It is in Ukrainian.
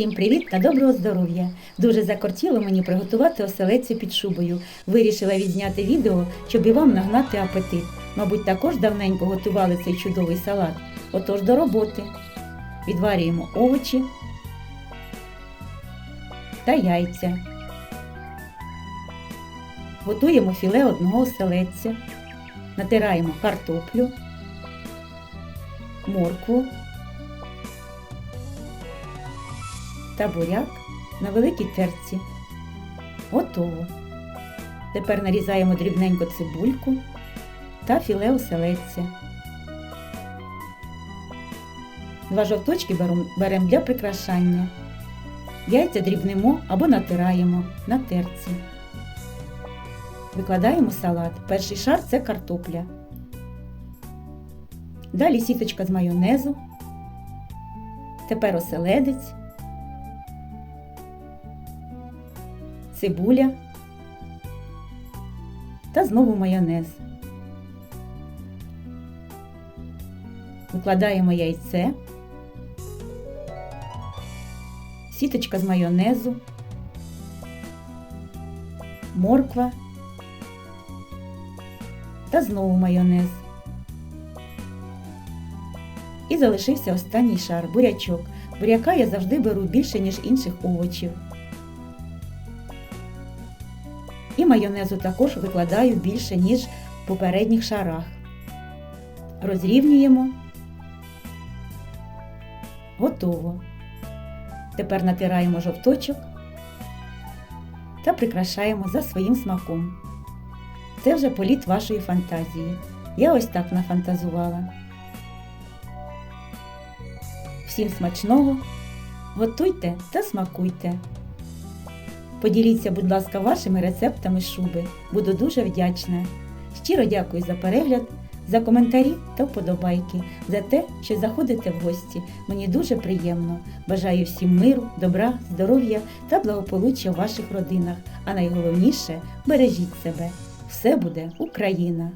Всім привіт та доброго здоров'я! Дуже закортіло мені приготувати оселедцю під шубою. Вирішила відзняти відео, щоб і вам нагнати апетит. Мабуть, також давненько готували цей чудовий салат. Отож до роботи. Відварюємо овочі та яйця. Готуємо філе одного оселедця. Натираємо картоплю, моркву та буряк на великій терці. Готово. Тепер нарізаємо дрібненько цибульку та філе оселедця. Два жовточки беремо для прикрашання. Яйця дрібнемо або натираємо на терці. Викладаємо салат. Перший шар це картопля. Далі сіточка з майонезу. Тепер оселедець. Цибуля та знову майонез. Викладаємо яйце, сіточка з майонезу, морква та знову майонез. І залишився останній шар бурячок. Буряка я завжди беру більше, ніж інших овочів. І майонезу також викладаю більше, ніж в попередніх шарах. Розрівнюємо. Готово. Тепер натираємо жовточок та прикрашаємо за своїм смаком. Це вже політ вашої фантазії. Я ось так нафантазувала. Всім смачного! Готуйте та смакуйте! Поділіться, будь ласка, вашими рецептами шуби. Буду дуже вдячна. Щиро дякую за перегляд, за коментарі та вподобайки, за те, що заходите в гості. Мені дуже приємно. Бажаю всім миру, добра, здоров'я та благополуччя в ваших родинах. А найголовніше бережіть себе. Все буде Україна!